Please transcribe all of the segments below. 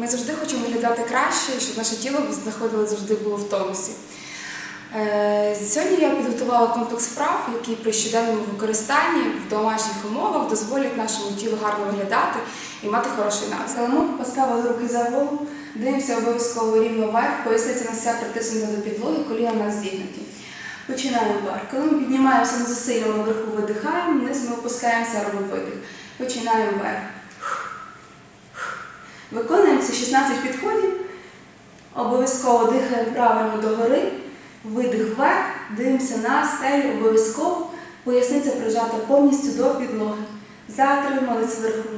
Ми завжди хочемо виглядати краще, щоб наше тіло знаходило завжди було в тонусі. Е, Сьогодні я підготувала комплекс вправ, які при щоденному використанні в домашніх умовах дозволять нашому тілу гарно виглядати і мати хороший настрій. Селимо, поставили руки за голову, дивимося обов'язково рівно вверх, поясниця на себе притиснута до підлоги, коліна нас зігнуті. Починаємо вверх. Коли ми піднімаємося ми вверху видихаємо, вниз ми опускаємося, робимо видих. Починаємо вверх. Виконуємо ці 16 підходів. Обов'язково дихаємо правильно догори, видих вверх, дивимося на стелю, обов'язково поясниця прижата повністю до підлоги. Затримались вверху.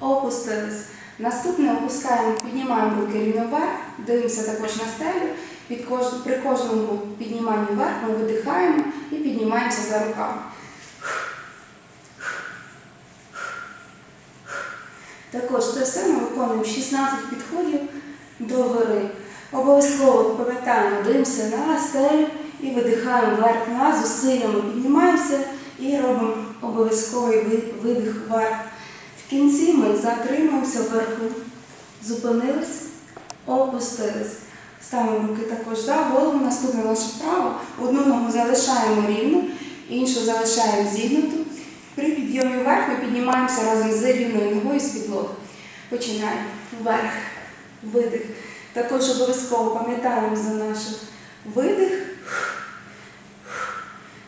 Опустились. Наступне опускаємо, піднімаємо руки рівно вверх, дивимося також на стелю. Під кож... При кожному підніманні вверх ми видихаємо і піднімаємося за руками. Також це все ми виконуємо 16 підходів до гори. Обов'язково пам'ятаємо, дивимося на стелю і видихаємо вверх на зусиллями. Піднімаємося і робимо обов'язковий видих вверх. В кінці ми затримуємося вверху, зупинились, опустились. Ставимо руки також за голову, наступне наша вправа. Одну ногу залишаємо рівно, іншу залишаємо зігнуту. Підйомі вверх ми піднімаємося разом з рівною ногою з підлоги. Починаємо вверх, видих. Також обов'язково пам'ятаємо за наш видих.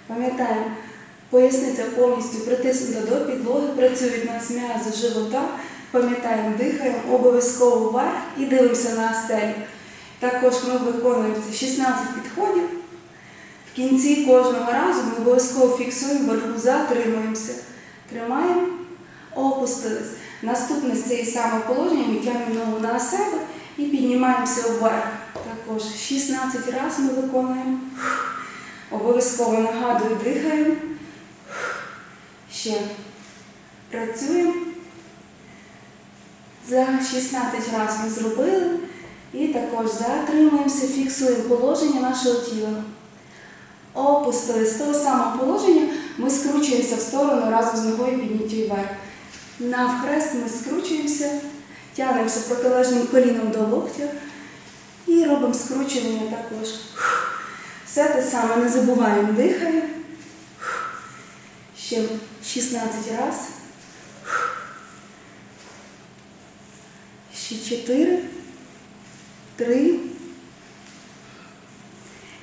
Пам'ятаємо, поясниця повністю притиснута до підлоги, працюють у нас м'язи живота. Пам'ятаємо, дихаємо обов'язково вверх і дивимося на стелю. Також ми виконуємо 16 підходів. В кінці кожного разу ми обов'язково фіксуємо вверху, затримуємося. Тримаємо, опустились. Наступне з цієї саме положення ми ногу на себе і піднімаємося вверх. Також 16 разів ми виконуємо. Обов'язково нагадую, дихаємо. Ще працюємо. За 16 разів ми зробили. І також затримуємося, фіксуємо положення нашого тіла. Опустили з того самого положення, ми скручуємося в сторону разом з ногою підняттю вверх. Навхрест ми скручуємося, тягнемося протилежним коліном до локтя і робимо скручування також. Все те саме не забуваємо, дихаємо. Ще 16 разів. Ще 4, 3.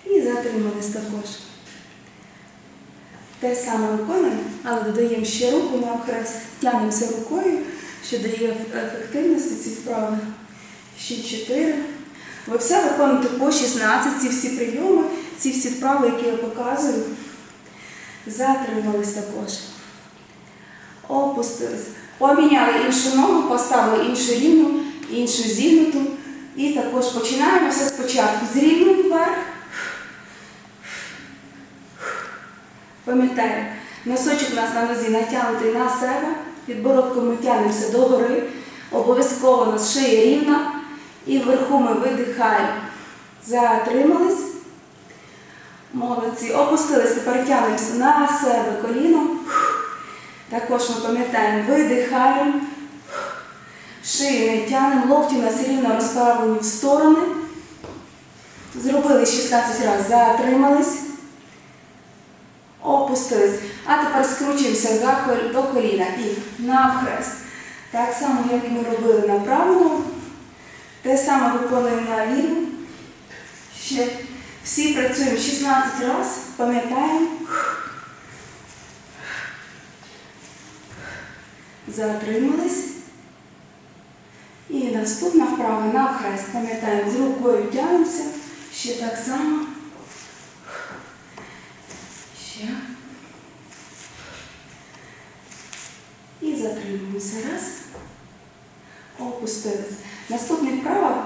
І затримались також. Те саме виконуємо, але додаємо ще руку навхрест, тягнемося рукою, що дає ефективності ці вправи. Ще 4. Ви все виконуєте по 16, ці всі прийоми, ці всі вправи, які я показую. Затримались також. Опустились. Поміняли іншу ногу, поставили іншу рівну, іншу зігнуту. І також починаємо все спочатку з рівним вверх. Пам'ятаємо, носочок у нас на нозі натягнутий на себе, підбородком ми тягнемося догори, обов'язково у нас шия рівна, і вверху ми видихаємо. Затримались. Молодці. Опустились, тепер тягнемося на себе коліном. Також ми пам'ятаємо, видихаємо. Шию не тягнемо, локті у нас рівно розправлені в сторони. Зробили 16 разів, затримались. Опустились. А тепер скручуємося за кол- до коліна і навхрест. Так само, як ми робили на праву. Те саме виконуємо на ліву. Ще всі працюємо 16 разів, пам'ятаємо. Затримались. І наступна вправа навхрест. Пам'ятаємо, з рукою тягнемося. Ще так само. Затримуємося. Раз. Опустились. Наступний вправа